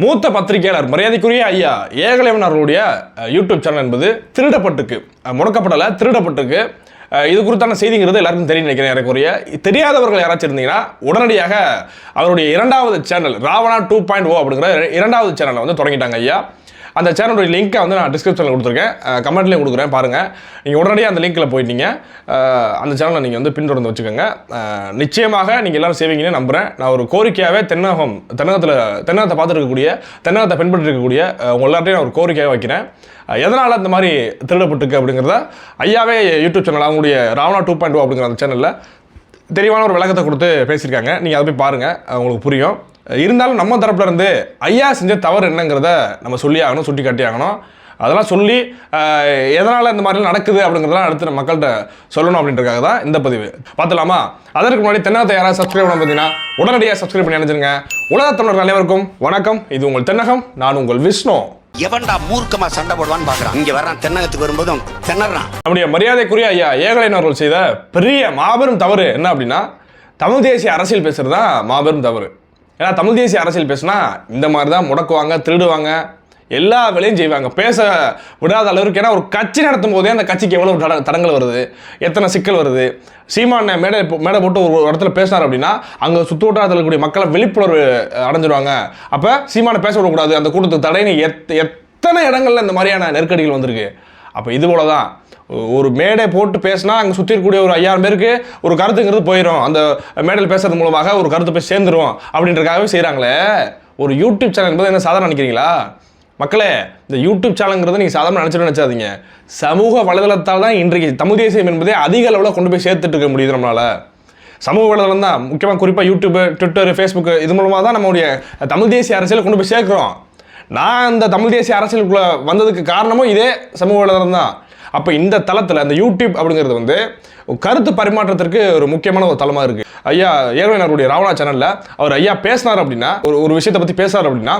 மூத்த பத்திரிகையாளர் மரியாதைக்குரிய ஐயா ஏகலைவன் அவர்களுடைய யூடியூப் சேனல் என்பது திருடப்பட்டிருக்கு. முடக்கப்படலை திருடப்பட்டிருக்கு. இது குறித்தான செய்திங்கிறது எல்லாருக்கும் தெரியும் நினைக்கிறேன் எனக்குரிய தெரியாதவர்கள் யாராச்சும் இருந்தீங்கன்னா உடனடியாக அவருடைய இரண்டாவது channel Ravana two point O அப்படிங்கிற இரண்டாவது சேனலை வந்து தொடங்கிட்டாங்க ஐயா. அந்த சேனலுடைய லிங்க்கை வந்து நான் டிஸ்கிரிப்ஷனில் கொடுத்துருக்கேன். கமெண்ட்லேயும் கொடுக்குறேன் பாருங்கள் நீங்கள் உடனடியாக அந்த லிங்க்கில் போயிட்டீங்க. அந்த சேனலை நீங்கள் வந்து பின்தொடர்ந்து வச்சுக்கோங்க. நிச்சயமாக நீங்கள் எல்லோரும் செய்வீங்கன்னு நம்புகிறேன் நான் ஒரு கோரிக்கையாகவே தென்னகம் தென்னகத்தில் தென்னகத்தை பார்த்துருக்கக்கூடிய தென்னகத்தை பின்பற்றிருக்கக்கூடிய உங்கள் எல்லார்ட்டையும் நான் ஒரு கோரிக்கையாக வைக்கிறேன். எதனால் அந்த மாதிரி திருடப்பட்டிருக்கு அப்படிங்கிறத ஐயாவே யூடியூப் சேனல் அவங்களுடைய ராவணா டூ பாயிண்ட் டூ அப்படிங்கிற அந்த சேனலில் தெளிவான ஒரு விளக்கத்தை கொடுத்து பேசியிருக்காங்க. நீங்கள் அதை போய் பாருங்கள் உங்களுக்கு புரியும். இருந்தாலும் நம்ம தரப்புல இருந்து ஐயா செஞ்ச தவறு என்னங்கிறத நம்ம சொல்லி ஆகணும் சுட்டி காட்டி ஆகணும். அதெல்லாம் சொல்லி எதனால் இந்த மாதிரிலாம் நடக்குது அப்படிங்கிறதெல்லாம் அடுத்து மக்கள்கிட்ட சொல்லணும் அப்படின்றதுக்காக தான் இந்த பதிவு. பார்த்துலாமா அதற்கு முன்னாடி தென்னகத்தை யாராவது சப்ஸ்கிரைப் பண்ண பார்த்தீங்கன்னா உடனடியாக சப்ஸ்கிரைப் பண்ணி நினைச்சிருங்க உலக தமிழர்கள் அனைவருக்கும் வணக்கம். இது உங்கள் தென்னகம் நான் உங்கள் விஷ்ணு. எவன்டா மூர்க்கமா சண்டை போடுவான்னு பாக்குறான் இங்க வர்றான் தென்னகத்துக்கு வரும்போதும் திணறான் நம்முடைய மரியாதைக்குரிய ஐயா ஏகலைன் அவர்கள் செய்த பெரிய மாபெரும் தவறு என்ன அப்படின்னா தமிழ் தேசிய அரசியல் பேசுறது தான் மாபெரும் தவறு. ஏன்னா தமிழ் தேசிய அரசியல் பேசுனா இந்த மாதிரி தான் முடக்குவாங்க திருடுவாங்க. எல்லா வேலையும் செய்வாங்க. பேச விடாத அளவுக்கு ஏன்னா ஒரு கட்சி நடத்தும் போதே அந்த கட்சிக்கு எவ்வளோ தட தடங்கள் வருது எத்தனை சிக்கல் வருது. சீமான மேடை மேடை போட்டு ஒரு இடத்துல பேசினார் அப்படின்னா அங்கே சுற்று வட்டாரத்தில் இருக்கக்கூடிய மக்களை விழிப்புணர்வு அடைஞ்சிடுவாங்க அடைஞ்சிருவாங்க. அப்போ சீமானை பேச விடக்கூடாது. அந்த கூட்டத்துக்கு தடைன்னு எத் எத்தனை இடங்கள்ல இந்த மாதிரியான நெருக்கடிகள் வந்திருக்கு. அப்போ இது போல தான் ஒரு மேடை போட்டு பேசினா அங்கே சுற்றி இருக்கக்கூடிய ஒரு ஐயாயிரம் பேருக்கு ஒரு கருத்துங்கிறது போயிடும் அந்த மேடையில் பேசுறது மூலமாக ஒரு கருத்து போய் சேர்ந்துருவோம் அப்படின்றக்காகவே செய்கிறாங்களே ஒரு யூடியூப் சேனல் என்பது என்ன சாதாரண நினைக்கிறீங்களா? மக்களே இந்த யூடியூப் சேனல்ங்கிறது நீங்கள் சாதாரண நினச்சிட்டு நினச்சாதீங்க. சமூக வலைதளத்தால் தான் இன்றைக்கு தமிழ் தேசியம் என்பதை அதிக அளவில் கொண்டு போய் சேர்த்துட்டு இருக்க முடியுது நம்மளால். சமூக வலைதளம் தான். முக்கியமாக குறிப்பாக யூடியூப் ட்விட்டர் ஃபேஸ்புக் இது மூலமாக தான் நம்மளுடைய தமிழ் தேசிய அரசியலை கொண்டு போய் சேர்க்குறோம். நான் இந்த தமிழ் தேசிய அரசியலுக்குள்ளே வந்ததுக்கு காரணமும் இதே சமூக வலைதளம் தான். அப்போ இந்த தளத்தில் அந்த யூடியூப் அப்படிங்கிறது வந்து கருத்து பரிமாற்றத்திற்கு ஒரு முக்கியமான ஒரு தளமாக இருக்குது ஐயா ஏகலைவனருடைய ராவணா சேனலில் அவர் ஐயா பேசினார் அப்படின்னா ஒரு ஒரு விஷயத்தை பற்றி பேசுறார் அப்படின்னா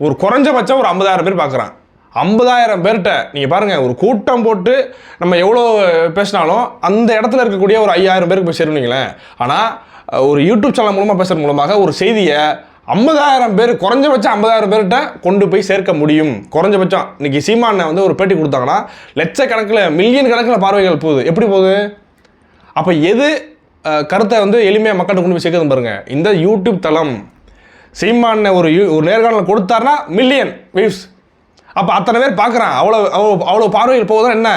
ஒரு குறைஞ்சபட்சம் ஒரு ஐம்பதாயிரம் பேர் பார்க்குறான் ஐம்பதாயிரம் பேர்கிட்ட நீங்கள் பாருங்கள் ஒரு கூட்டம் போட்டு நம்ம எவ்வளோ பேசினாலும் அந்த இடத்துல இருக்கக்கூடிய ஒரு ஐயாயிரம் பேருக்கு போய் சேருவீங்களேன் ஆனால் ஒரு யூடியூப் சேனல் மூலமாக பேசுறது மூலமாக ஒரு செய்தியை ஐம்பதாயிரம் பேர் குறைஞ்சபட்சம் ஐம்பதாயிரம் பேர்கிட்ட கொண்டு போய் சேர்க்க முடியும். குறைஞ்சபட்சம். இன்னைக்கு சீமானை வந்து ஒரு பேட்டி கொடுத்தாங்கன்னா லட்சக்கணக்கில் மில்லியன் கணக்கில் பார்வைகள் போகுது. எப்படி போகுது? அப்போ எது கருத்தை வந்து எளிமையாக மக்கள்கிட்ட கொண்டு போய் சேர்க்குது பாருங்க. இந்த யூடியூப் தளம் சீமான ஒரு யூ ஒரு நேர்காணல் கொடுத்தாருன்னா மில்லியன் வியூஸ் அப்போ அத்தனை பேர் பார்க்குறான். அவ்வளோ அவ்வளோ அவ்வளோ பார்வைகள் போகுதுன்னா என்ன?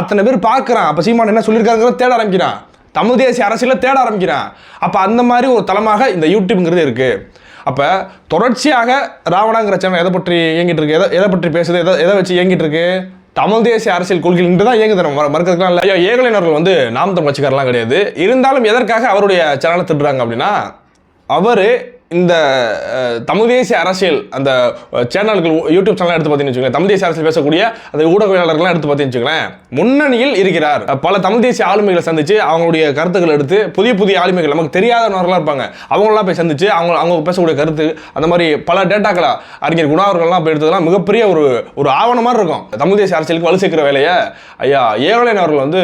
அத்தனை பேர் பார்க்குறான். அப்போ சீமான் என்ன சொல்லியிருக்காங்கிறத தேட ஆரம்பிக்கிறான். தமிழ் தேசிய அரசியலில் தேட ஆரம்பிக்கிறான். அப்போ அந்த மாதிரி ஒரு தளமாக இந்த யூடியூப்ங்கிறது இருக்குது அப்போ தொடர்ச்சியாக ராவணாங்கிற சேனல் எதை பற்றி இயங்கிட்டு இருக்கு? எதை எதை பற்றி பேசுது? எதை எதை வச்சு இயங்கிட்டு இருக்கு? தமிழ் தேசிய அரசியல் கொள்கைகள் இன்று தான் இயங்குது நம்ம. மற- இல்லை. ஐயா ஏகலைனர்கள் வந்து நாம் தமிழ் கட்சிக்காரெல்லாம் கிடையாது. இருந்தாலும் எதற்காக அவருடைய சேனலை திட்டுறாங்க அப்படின்னா அவர் இந்த தமிழ் தேசிய அரசியல் அந்த சேனல்கள் யூடியூப் சேனல் எடுத்து பார்த்தீங்கன்னு வச்சுக்கோங்க தமிழ் தேசிய அரசியல் பேசக்கூடிய அந்த ஊடகவியலாளர்கள்லாம் எடுத்து பார்த்தீங்கன்னு வச்சுக்கோங்களேன் முன்னணியில் இருக்கிறார். பல தமிழ் தேசிய ஆளுமைகளை சந்திச்சு அவங்களுடைய கருத்துக்கள் எடுத்து புதிய புதிய ஆளுமைகள் நமக்கு தெரியாதவர்களாக இருப்பாங்க. அவங்களெல்லாம் போய் சந்திச்சு அவங்க அவங்க பேசக்கூடிய கருத்து அந்த மாதிரி பல டேட்டாக்களை அறிஞர் குணாவர்கள்லாம் போய் எடுத்ததெல்லாம் மிகப்பெரிய ஒரு ஒரு ஆவணமாக இருக்கும். தமிழ் தேசிய அரசியலுக்கு வலு சேர்க்கிற வேலையை ஐயா ஏகலைன் அவர்கள் வந்து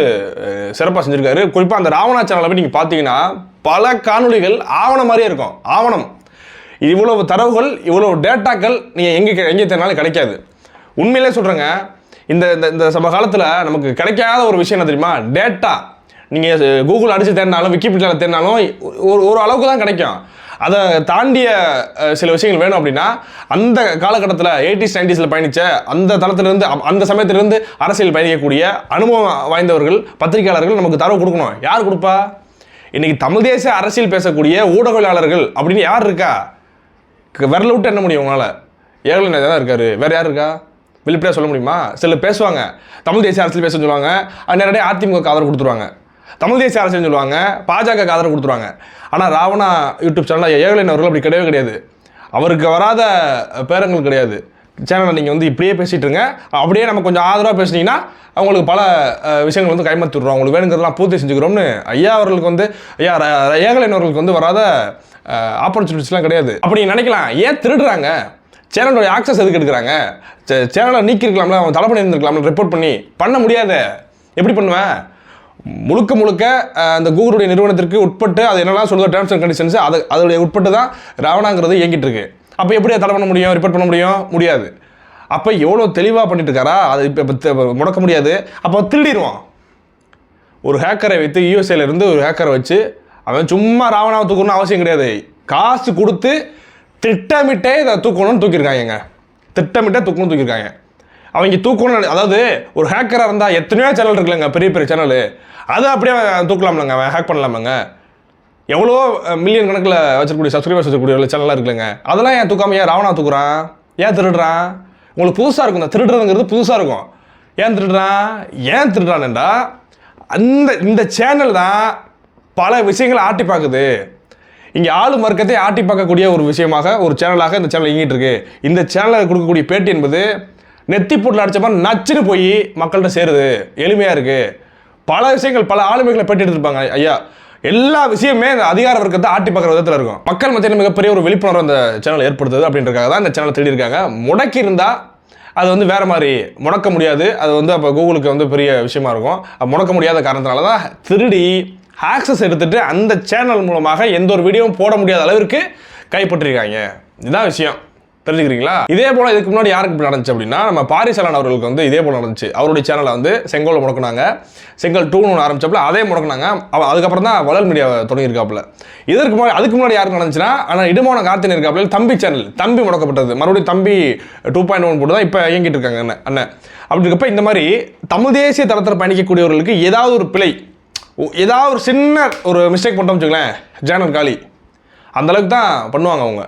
சிறப்பாக செஞ்சிருக்காரு. குறிப்பாக அந்த ராவணா சேனலை போய் நீங்கள் பார்த்தீங்கன்னா பல காணொளிகள் ஆவணம் மாதிரியே இருக்கும். ஆவணம். இவ்வளவு தரவுகள் இவ்வளவு டேட்டாக்கள் நீங்கள் எங்கே எங்கே தேடினாலும் கிடைக்காது. உண்மையிலே சொல்கிறேங்க இந்த இந்த இந்த சம காலத்தில் நமக்கு கிடைக்காத ஒரு விஷயம் என்ன தெரியுமா? டேட்டா. நீங்கள் கூகுள் அடித்து தேடினாலும் விக்கிபீடியாவில் தேடினாலும் ஒரு ஒரு அளவுக்கு தான் கிடைக்கும். அதை தாண்டிய சில விஷயங்கள் வேணும் அப்படின்னா அந்த காலகட்டத்தில் எயிட்டிஸ் நைன்டிஸில் பயணித்த அந்த தளத்திலிருந்து அப்- அந்த சமயத்திலிருந்து அரசியல் பயணிக்கக்கூடிய அனுபவம் வாய்ந்தவர்கள் பத்திரிகையாளர்கள் நமக்கு தரவு கொடுக்கணும். யார் கொடுப்பா? இன்னைக்கு தமிழ் தேசிய அரசியல் பேசக்கூடிய ஊடகவியலாளர்கள் அப்படின்னு யார் இருக்கா? விரல விட்டு என்ன முடியும் உங்களால்? ஏகலை தான் இருக்காரு. வேற யார் இருக்கா? வெளிப்படையாக சொல்ல முடியுமா? சில பேசுவாங்க. தமிழ் தேசிய அரசியல் பேச சொல்லுவாங்க. அது நேரடியாக அதிமுக ஆதரவு கொடுத்துருவாங்க. தமிழ் தேசிய அரசியல் சொல்லுவாங்க. பாஜக ஆதரவு கொடுத்துருவாங்க. ஆனால் ராவணா யூடியூப் சேனலில் ஏகலின் அவர்கள் அப்படி கிடையவே கிடையாது. அவருக்கு வராத பேரங்கள் கிடையாது. சேனலை நீங்கள் வந்து இப்படியே பேசிகிட்டு இருங்க. அப்படியே நம்ம கொஞ்சம் ஆதரவாக பேசுனீங்கன்னா அவங்களுக்கு பல விஷயங்கள் வந்து கைமாற்றிடுறோம் அவங்களுக்கு வேணுங்கிறதெல்லாம் பூர்த்தி செஞ்சுக்கிறோம்னு ஐயா அவர்களுக்கு வந்து ஐயா ர- ஏகலைன் அவர்களுக்கு வந்து வராத ஆப்பர்ச்சுனிட்டிஸ்லாம் கிடையாது. அப்படி நினைக்கலாம் ஏன் திருடுறாங்க? சேனலோட ஆக்சஸ் எதுக்கு எடுக்கிறாங்க? சேனலை நீக்கிருக்கலாம்ல அவன் தலை பண்ணி இருந்திருக்கலாம்ல ரிப்போர்ட் பண்ணி பண்ண முடியாத. எப்படி பண்ணுவேன்? முழுக்க முழுக்க அந்த கூகுளுடைய நிறுவனத்திற்கு உட்பட்டு அது என்னெல்லாம் சொல்லுதோ டேர்ம்ஸ் அண்ட் கண்டிஷன்ஸ் அது அதோடைய உட்பட்டு தான் ராவணாங்கிறது இயங்கிட்டு இருக்கு. அப்போ எப்படி தடை பண்ண முடியும்? ரிப்போர்ட் பண்ண முடியும்? முடியாது. அப்போ எவ்வளோ தெளிவாக பண்ணிட்டு இருக்காரா அது இப்போ முடக்க முடியாது. அப்போ திருடிடுவான். ஒரு ஹேக்கரை வைத்து யூஎஸ்ஏல இருந்து ஒரு ஹேக்கரை வச்சு அவன் சும்மா ராவணாவை தூக்கணும்னு அவசியம் கிடையாது. காசு கொடுத்து திட்டமிட்டே இதை தூக்கணும்னு தூக்கியிருக்காங்க திட்டமிட்டே தூக்கணும்னு தூக்கியிருக்காங்க. அவங்க தூக்கணும்னு அதாவது ஒரு ஹேக்கராக இருந்தால் எத்தனையோ சேனல் இருக்குல்லங்க பெரிய பெரிய சேனல் அதை அப்படியே அவன் தூக்கலாம்லங்க அவன் ஹேக் பண்ணலாமாங்க. எவ்வளோ மில்லியன் கணக்கில் வச்சிருக்கக்கூடிய சப்ஸ்கிரைபர்ஸ் வச்சிருக்கக்கூடிய சேனலாக இருக்குல்லங்க. அதெல்லாம் ஏன் தூக்காம ஏன் ராவணா தூக்குறான்? ஏன் திருடுறான்? உங்களுக்கு புதுசாக இருக்கும் இந்த திருடுறதுங்கிறது புதுசாக இருக்கும். ஏன் திருடுறான்? ஏன் திருடுறான்டா அந்த இந்த சேனல் தான் பல விஷயங்களை ஆட்டி பார்க்குது. இங்கே ஆளும் வர்க்கத்தை ஆட்டி பார்க்கக்கூடிய ஒரு விஷயமாக ஒரு சேனலாக இந்த சேனல் இயங்கிட்டு இருக்கு. இந்த சேனலில் கொடுக்கக்கூடிய பேட்டி என்பது நெத்தி போட்டில் அடித்த மாதிரி நச்சுன்னு போய் மக்கள்கிட்ட சேருது. எளிமையாக இருக்குது பல விஷயங்கள் பல ஆளுமைகளை பேட்டி எடுத்திருப்பாங்க ஐயா. எல்லா விஷயமே அந்த அதிகார வர்க்கத்தை ஆட்டி பார்க்குற விதத்தில் இருக்கும். மக்கள் மத்தியில் மிகப்பெரிய ஒரு விழிப்புணர்வு அந்த சேனல் ஏற்படுத்துது அப்படின்றக்காக தான் இந்த சேனலை தேடி இருக்காங்க முடக்கி இருந்தால் அது வந்து வேற மாதிரி முடக்க முடியாது. அது வந்து அப்போ கூகுளுக்கு வந்து பெரிய விஷயமா இருக்கும். முடக்க முடியாத காரணத்தினால தான் திருடி ஆக்சஸ் எடுத்துகிட்டு அந்த சேனல் மூலமாக எந்த ஒரு வீடியோவும் போட முடியாத அளவிற்கு கைப்பற்றிருக்காங்க. இதுதான் விஷயம். தெரிஞ்சுக்கிறீங்களா? இதே போல இதுக்கு முன்னாடி யாருக்கு இப்படி நடந்துச்சு அப்படின்னா நம்ம பாரிசலன் அவர்களுக்கு வந்து இதே போல நடந்துச்சு. அவருடைய சேனலை வந்து செங்கோல் முடக்குனாங்க. செங்கல் டூன்னு ஒன்று ஆரம்பிச்சப்பல அதே முடக்குனாங்க. அதுக்கப்புறம் தான் வளர் மீடியா தொடங்கியிருக்காப்புல. இதற்கு முன்னாடி அதுக்கு முன்னாடி யாருக்கு நடந்துச்சுன்னா ஆனால் இடுமான கார்த்தின் இருக்காப்புல தம்பி சேனல் தம்பி முடக்கப்பட்டது. மறுபடியும் தம்பி டூ பாயிண்ட் ஒன் போட்டு தான் இப்போ இயங்கிட்டு இருக்காங்க அண்ணன் அண்ணன். அப்படி இருக்கப்ப இந்த மாதிரி தமிழ் தேசிய தளத்தில் பயணிக்கக்கூடியவர்களுக்கு ஏதாவது ஒரு பிழை ஏதாவது ஒரு சின்ன ஒரு மிஸ்டேக் பண்ணிட்டோம் வச்சுக்கலேன் ஜேனல் காலி. அந்த அளவுக்கு தான் பண்ணுவாங்க அவங்க.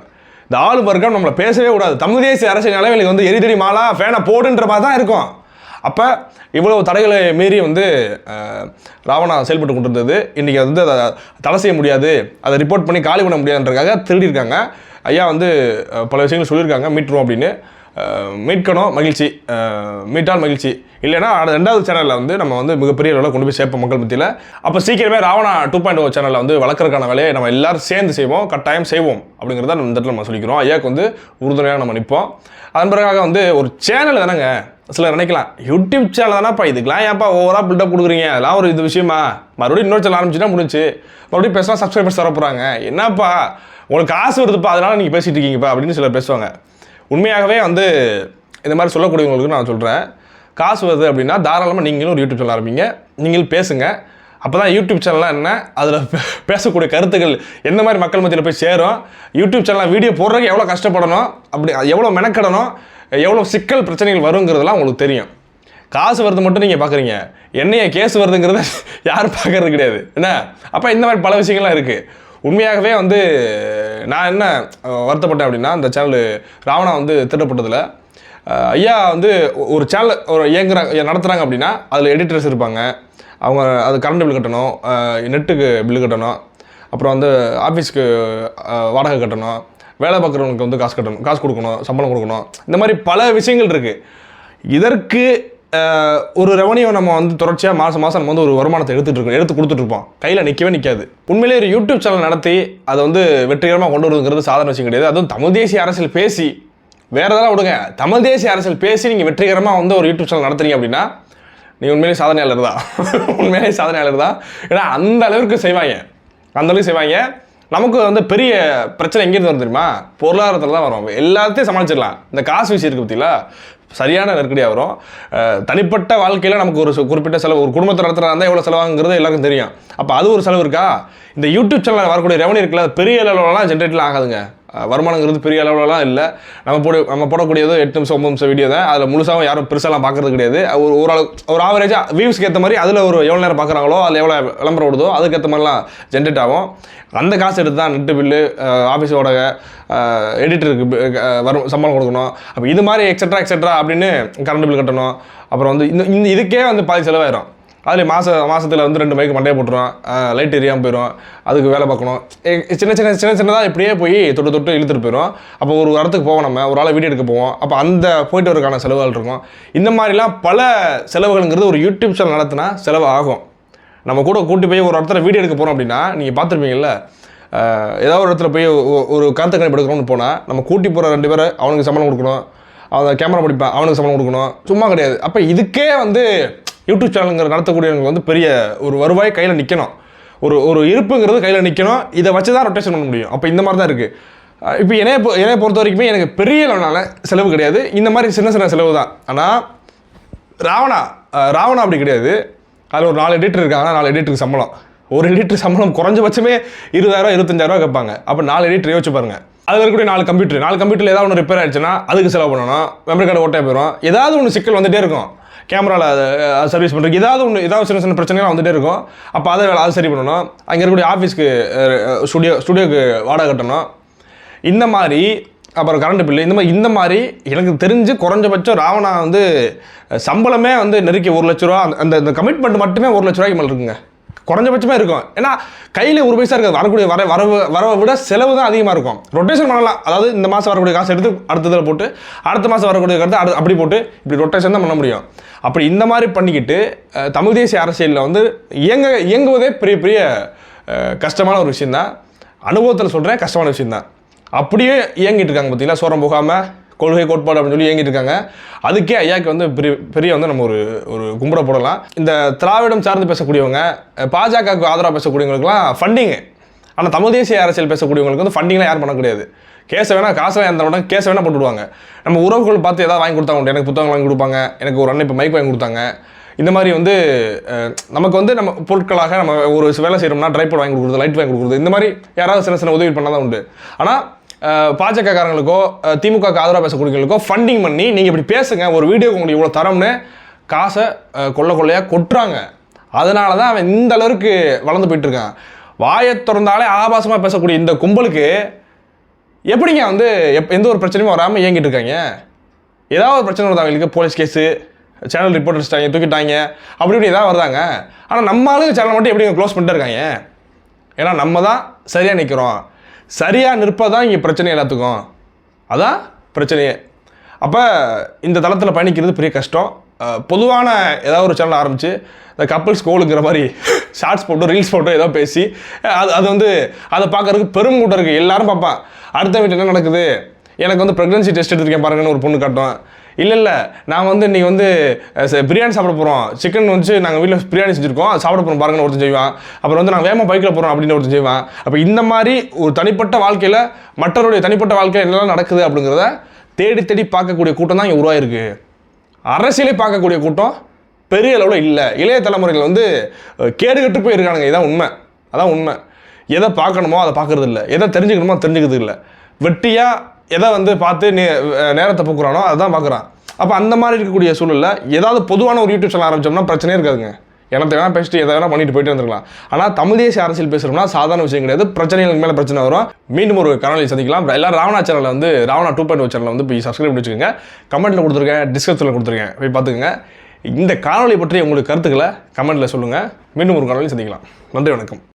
இந்த ஆள் வர்க்கம் நம்மளை பேசவே கூடாது. தமிழ் தேசிய அரசியல் நிலைமைக்கு வந்து எரிதடி மாலா ஃபேனை போடுன்ற மாதிரி தான் இருக்கும். அப்போ இவ்வளவு தடைகளை மீறி வந்து ராவணா செயல்பட்டு கொண்டிருந்தது. இன்றைக்கி வந்து அதை தடை செய்ய முடியாது. அதை ரிப்போர்ட் பண்ணி காலி பண்ண முடியாதுன்றக்காக திருடியிருக்காங்க. ஐயா வந்து பல விஷயங்கள் சொல்லியிருக்காங்க. மீட்டுருவோம் அப்படின்னு. மீட்கணும் மகிழ்ச்சி. மீட்டால் மகிழ்ச்சி. இல்லைன்னா ரெண்டாவது சேனலில் வந்து நம்ம வந்து மிகப்பெரிய அளவில் கொண்டு போய் சேர்ப்போம் மக்கள் மத்தியில். அப்போ சீக்கிரமே ராவணா டூ பாயிண்ட் ஓ சேனலில் வந்து வளர்க்குறதுக்கான வேலையை நம்ம எல்லாரும் சேர்ந்து செய்வோம் கட்டாயம் செய்வோம் அப்படிங்கிறத நம்ம இந்த இடத்துல நம்ம சொல்லிக்கிறோம். ஐயாக்கு வந்து உறுதுணையாக நம்ம நிற்போம் அதன் பிறகாக வந்து ஒரு சேனல் தானேங்க சிலர் நினைக்கலாம் யூடியூப் சேனல் தானேப்பா இதுக்கெலாம் ஏன்ப்பா ஓவராக பில்டப் கொடுக்குறீங்க? அதெல்லாம் ஒரு இது விஷயமா? மறுபடியும் இன்னொரு சேனல் ஆரம்பிச்சுன்னா முடிஞ்சு மறுபடியும் பேசினா சப்ஸ்கிரைபர்ஸ் தர போகிறாங்க என்னப்பா உங்களுக்கு காசு வருதுப்பா அதனால நீங்கள் பேசிகிட்டு இருக்கீங்கப்பா அப்படின்னு சிலர் பேசுவாங்க. உண்மையாகவே வந்து இந்த மாதிரி சொல்லக்கூடியவங்களுக்கு நான் சொல்கிறேன் காசு வருது அப்படின்னா தாராளமாக நீங்களும் ஒரு யூடியூப் சேனல் ஆரம்பிங்க. நீங்களும் பேசுங்க. அப்போ தான் யூடியூப் சேனல்லாம் என்ன? அதில் பேசக்கூடிய கருத்துக்கள் எந்த மாதிரி மக்கள் மத்தியில் போய் சேரும்? யூடியூப் சேனலாக வீடியோ போடுறதுக்கு எவ்வளோ கஷ்டப்படணும்? அப்படி எவ்வளோ மெனக்கடணும்? எவ்வளோ சிக்கல் பிரச்சனைகள் வருங்கிறதெல்லாம் உங்களுக்கு தெரியும். காசு வருது மட்டும் நீங்கள் பார்க்குறீங்க என்னைய கேஸ் வருதுங்கிறத யாரும் பார்க்கறது கிடையாது. என்ன? அப்போ இந்த மாதிரி பல விஷயங்கள்லாம் இருக்குது உண்மையாகவே வந்து நான் என்ன வருத்தப்பட்டேன் அப்படின்னா அந்த சேனல் ராவணா வந்து திட்டப்பட்டதில் ஐயா வந்து ஒரு சேனல் ஒரு இயங்குறாங்க நடத்துகிறாங்க அப்படின்னா அதில் எடிட்டர்ஸ் இருப்பாங்க. அவங்க அது கரண்ட் பில் கட்டணும் நெட்டுக்கு பில்லு கட்டணும். அப்புறம் வந்து ஆஃபீஸ்க்கு வாடகை கட்டணும். வேலை பார்க்குறவங்களுக்கு வந்து காசு கட்டணும் காசு கொடுக்கணும் சம்பளம் கொடுக்கணும். இந்த மாதிரி பல விஷயங்கள் இருக்குது இதற்கு ஒரு ரெவன்யூ நம்ம வந்து தொடர்ச்சியாக மாதம் மாதம் நம்ம வந்து ஒரு வருமானத்தை எடுத்துகிட்டு இருக்கோம். எடுத்து கொடுத்துட்ருப்போம் கையில் நிற்கவே நிற்காது உண்மையிலேயே ஒரு யூடியூப் சேனல் நடத்தி அதை வந்து வெற்றிகரமாக கொண்டு வருதுங்கிறது சாதாரண விஷயம் கிடையாது. அதுவும் தமிழ் தேசிய அரசியல் பேசி வேறு எதாவது விடுங்க. தமிழ் தேசிய அரசியல் பேசி நீங்கள் வெற்றிகரமாக வந்து ஒரு யூடியூப் சேனல் நடத்துறீங்க அப்படின்னா நீ உண்மையிலேயே சாதனையாளர் தான். உண்மையிலேயே சாதனையாளர் தான். ஏன்னா அந்த அளவுக்கு செய்வாங்க. அந்த அளவுக்கு செய்வாங்க. நமக்கு வந்து பெரிய பிரச்சனை எங்கேருந்து வரும் தெரியுமா? பொருளாதாரத்தில் தான் வரும். எல்லாத்தையும் சமாளிச்சிடலாம். இந்த காசு விஷயம் இருக்குது பார்த்தீங்களா சரியான நெருக்கடியாக வரும் தனிப்பட்ட வாழ்க்கையில் நமக்கு ஒரு சு- குறிப்பிட்ட செலவு ஒரு குடும்பத்தை நடத்துகிறா இருந்தால் எவ்வளோ செலவாங்கிறது எல்லாருக்கும் தெரியும். அப்போ அது ஒரு செலவு இருக்கா? இந்த யூடியூப் சேனலில் வரக்கூடிய ரெவன்யூ இருக்குல்ல அது பெரிய லெவலெலாம் ஜென்ரேட்டில் ஆகாதுங்க. வருமானங்கிறது பெரிய அளவுலலாம் இல்லை. நம்ம போட நம்ம போடக்கூடியது எட்டு நிமிஷம் ஒம்பது நிமிஷம் வீடியோ தான். அதில் முழுசாகவும் யாரும் பெருசாலாம் பார்க்குறது கிடையாது. ஒரு ஓரளவு ஒரு ஆவரேஜாக வியூஸ்க்கு ஏற்ற மாதிரி அதில் ஒரு எவ்வளோ நேரம் பார்க்குறாங்களோ அதில் எவ்வளோ விளம்பரம் விடுதோ அதுக்கேற்ற மாதிரிலாம் ஜென்ரேட் ஆகும். அந்த காசு எடுத்து தான் நெட்டு பில்லு ஆஃபீஸ் வாடகை எடிட்டருக்கு வரும் சம்பளம் கொடுக்கணும். அப்போ இது மாதிரி எக்ஸட்ரா எக்ஸட்ரா அப்படின்னு கரண்ட் பில் கட்டணும். அப்புறம் வந்து இந்த இந்த இதுக்கே வந்து பாதி செலவாயிரும். அதில் மாத மாதத்தில் வந்து ரெண்டு மைக்கு மண்டையை போட்டுருவான். லைட் எரியாமல் போயிடும் அதுக்கு வேலை பார்க்கணும். சின்ன சின்ன சின்ன சின்னதாக இப்படியே போய் தொட்டு தொட்டு இழுத்துட்டு போயிடும் அப்போ ஒரு இடத்துக்கு போவோம் நம்ம. ஒரு ஆளை வீடியோ எடுக்க போவோம். அப்போ அந்த போயிட்டு வரக்கான செலவுகள் இருக்கும். இந்த மாதிரிலாம் பல செலவுகள்ங்கிறது ஒரு யூடியூப் சேனல் நடத்தினா செலவு ஆகும். நம்ம கூட கூட்டி போய் ஒரு இடத்துல வீடியோ எடுக்க போகிறோம் அப்படின்னா நீங்கள் பார்த்துருப்பீங்கல்ல ஏதாவது ஒரு இடத்துல போய் ஒரு கருத்து கணிப்பு எடுக்கணும்னு போனால் நம்ம கூட்டி போகிற ரெண்டு பேரை அவனுக்கு சம்பளம் கொடுக்கணும். அவன் கேமரா பிடிப்பான் அவனுக்கு சம்பளம் கொடுக்கணும். சும்மா கிடையாது. அப்போ இதுக்கே வந்து யூடியூப் சேனலுங்கிற நடத்தக்கூடியவங்க வந்து பெரிய ஒரு வருவாய் கையில் நிற்கணும் ஒரு ஒரு இருப்புங்கிறது கையில் நிற்கணும் இதை வச்சு தான் ரொட்டேஷன் பண்ண முடியும். அப்போ இந்த மாதிரி தான் இருக்குது இப்போ என்னைய பொ- என்னைய பொறுத்த வரைக்குமே எனக்கு பெரிய அளவுனால செலவு கிடையாது. இந்த மாதிரி சின்ன சின்ன செலவு தான் ஆனால் ராவணா ராவணா அப்படி கிடையாது. அதில் ஒரு நாலு எடிட்டர் இருக்காங்கன்னா நாலு எடிட்டருக்கு சம்பளம். ஒரு எடிட்டர் சம்பளம் குறைஞ்சபட்சமே இருபதாயிரம் இருபத்தஞ்சாயிரரூவா கேட்பாங்க. அப்போ நாலு எடிட்டர் யோசிச்சு பாருங்கள் அதில் இருக்கக்கூடிய நாலு கம்ப்யூட்டர் நாலு கம்ப்யூட்டர் ஏதாவது ஒன்று ரிப்பேர் ஆயிடுச்சுன்னா அதுக்கு செலவு பண்ணணும். மெமரி கார்டு ஓட்டே போயிடும் ஏதாவது ஒன்று சிக்கல் வந்துட்டே இருக்கும். கேமராவில் சர்வீஸ் பண்ணுறதுக்கு ஏதாவது ஒன்று ஏதாவது சின்ன சின்ன பிரச்சனைலாம் வந்துட்டே இருக்கும். அப்போ அதை வேலை அது சரி பண்ணணும். அங்கே இருக்கக்கூடிய ஆஃபீஸ்க்கு ஸ்டுடியோ ஸ்டுடியோக்கு வாடகை கட்டணும். இந்த மாதிரி அப்புறம் கரண்ட் பில்லு இந்த மாதிரி இந்த மாதிரி எனக்கு தெரிஞ்சு குறைஞ்சபட்சம் ராவணா வந்து சம்பளமே வந்து நெருக்கி ஒரு லட்ச ரூபா அந்த- அந்த கமிட்மெண்ட் மட்டுமே ஒரு லட்ச ரூபாய்க்கு மேலே இருக்குங்க. குறைஞ்சபட்சமே இருக்கும். ஏன்னா கையில் ஒரு பைசா இருக்காது. வரக்கூடிய வர வரவு வரவை விட செலவு தான் அதிகமாக இருக்கும். ரொட்டேஷன் பண்ணலாம். அதாவது இந்த மாதம் வரக்கூடிய காசு எடுத்து அடுத்ததில் போட்டு அடுத்த மாதம் வரக்கூடிய கருத்து அடுத்து அப்படி போட்டு இப்படி ரொட்டேஷன் தான் பண்ண முடியும். அப்படி இந்த மாதிரி பண்ணிக்கிட்டு தமிழ் தேசிய அரசியலில் வந்து இயங்க இயங்குவதே பெரிய பெரிய கஷ்டமான ஒரு விஷயந்தான் அனுபவத்தில் சொல்கிறேன் கஷ்டமான விஷயந்தான் அப்படியே இயங்கிட்டு இருக்காங்க பார்த்தீங்களா சோரம் போகாமல் கொள்கை கோட்பாடு அப்படின்னு சொல்லி இயங்கிட்டு இருக்காங்க. அதுக்கே ஐயாக்கு வந்து பெரிய பெரிய வந்து நம்ம ஒரு ஒரு கும்பிட போடலாம். இந்த திராவிடம் சார்ந்து பேசக்கூடியவங்க பாஜகவுக்கு ஆதரவாக பேசக்கூடியவங்களுக்குலாம் ஃபண்டிங்கு ஆனால் தமிழ் தேசிய அரசியல் பேசக்கூடியவங்களுக்கு வந்து ஃபண்டிங்லாம் யாரும் பண்ண கிடையாது. கேஸை வேணா காசெல்லாம் எந்த உடனே கேஸை வேணா போட்டுவிடுவாங்க நம்ம உறவுகள் பார்த்து ஏதாவது வாங்கி கொடுத்தாங்க உண்டு. எனக்கு புத்தகம் வாங்கி கொடுப்பாங்க. எனக்கு ஒரு அண்ணன் இப்போ மைக் வாங்கி கொடுத்தாங்க. இந்த மாதிரி வந்து நமக்கு வந்து நம்ம பொருட்களாக நம்ம ஒரு வேலை செய்கிறோம்னா ட்ரைபோர்ட் வாங்கி கொடுக்குறது லைட் வாங்கி கொடுக்குறது இந்த மாதிரி யாராவது சின்ன சின்ன உதவி பண்ணால் தான் உண்டு. ஆனால் பாஜகக்காரங்களுக்கோ திமுக ஆதரவாக பேசக்கூடியவங்களுக்கோ ஃபண்டிங் பண்ணி நீங்கள் இப்படி பேசுங்க ஒரு வீடியோக்கு உங்களுக்கு இவ்வளோ தரம்னு காசை கொள்ள கொள்ளையாக கொட்டுறாங்க. அதனால தான் அவன் இந்த அளவுக்கு வளர்ந்து போயிட்டுருக்கான் வாயை திறந்தாலே ஆபாசமாக பேசக்கூடிய இந்த கும்பலுக்கு எப்படிங்க வந்து எப் எந்த ஒரு பிரச்சனையும் வராமல் இயங்கிட்டு இருக்காங்க? ஏதாவது ஒரு பிரச்சனை வருது அவங்களுக்கு? போலீஸ் கேஸு சேனல் ரிப்போர்ட் அடிச்சிட்டாங்க தூக்கிட்டாங்க அப்படி இப்படி ஏதாவது வருதாங்க? ஆனால் நம்ம ஆளுங்க சேனல் மட்டும் எப்படிங்க க்ளோஸ் பண்ணிட்டு இருக்காங்க? ஏன்னா நம்ம தான் சரியாக நிற்கிறோம் சரியாக நிற்பதான் இங்கே பிரச்சனை எல்லாத்துக்கும். அதான் பிரச்சனையே. அப்போ இந்த தளத்தில் பயணிக்கிறது பெரிய கஷ்டம். பொதுவான ஏதாவது ஒரு சேனல் ஆரம்பித்து இந்த கப்பல்ஸ் கோலுங்கிற மாதிரி ஷார்ட்ஸ் போட்டோ ரீல்ஸ் போட்டோ ஏதோ பேசி அது அது வந்து அதை பார்க்குறதுக்கு பெரும் கூட்டம் இருக்குது எல்லாரும் பார்ப்பான் அடுத்த வீட்டில் என்ன நடக்குது? எனக்கு வந்து ப்ரெக்னன்சி டெஸ்ட் எடுத்திருக்கேன் பாருங்கன்னு ஒரு பொண்ணு காட்டும். இல்லை இல்லை நான் வந்து இன்றைக்கி வந்து ச- பிரியாணி சாப்பிட போகிறோம் சிக்கன் வந்து நாங்கள் வீட்டில் பிரியாணி செஞ்சுருக்கோம். சாப்பிட போகிறோம் பாருங்கன்னு ஒருத்தன் செய்வான். அப்புறம் வந்து நாங்கள் வேகமாக பைக்கில் போகிறோம் அப்படின்னு ஒருத்தன் செய்வான். அப்போ இந்த மாதிரி ஒரு தனிப்பட்ட வாழ்க்கையில் மற்றவருடைய தனிப்பட்ட வாழ்க்கையில் என்னெல்லாம் நடக்குது அப்படிங்கிறத தேடி தேடி பார்க்கக்கூடிய கூட்டம் தான் இங்கே உருவாயிருக்கு. அரசியலே பார்க்கக்கூடிய கூட்டம் பெரிய அளவில் இல்லை. இளைய தலைமுறைகள் வந்து கேடுகட்டு போயிருக்கானுங்க. இதான் உண்மை. அதான் உண்மை. எதை பார்க்கணுமோ அதை பார்க்குறது இல்லை எதை தெரிஞ்சுக்கணுமோ தெரிஞ்சுக்கிறது இல்லை வெட்டியாக எதை வந்து பார்த்து நே நேரத்தை போக்குறானோ அதுதான் பார்க்குறான். அப்போ அந்த மாதிரி இருக்கக்கூடிய சூழலில் ஏதாவது பொதுவான ஒரு யூடியூப் சேனல் ஆரம்பிச்சோம்னா பிரச்சனையே இருக்காதுங்க. எனக்கு வேணா பேசிட்டு எதை வேணா பண்ணிட்டு போயிட்டு வந்துருக்கலாம் ஆனால் தமிழ் தேசிய அரசியல் பேசுகிறோம்னா சாதாரண விஷயம் கிடையாது. பிரச்சனைகளுக்கு மேலே பிரச்சனை வரும். மீண்டும் ஒரு காணொலி சந்திக்கலாம். எல்லாரும் ராவணா சேனலில் வந்து ராவணா டூ பாயிண்ட் சேனலில் வந்து போய் சப்ஸ்கிரைப் பண்ணி வச்சுக்கோங்க. கமெண்ட்டில் கொடுத்துருக்கேன் டிஸ்கிரிப்ஷனில் கொடுத்துருக்கேன். போய் பார்த்துக்கோங்க. இந்த காணொலி பற்றி உங்களுக்கு கருத்துக்களை கமெண்ட்டில் சொல்லுங்கள் மீண்டும் ஒரு காணொலி சந்திக்கலாம். நன்றி வணக்கம்.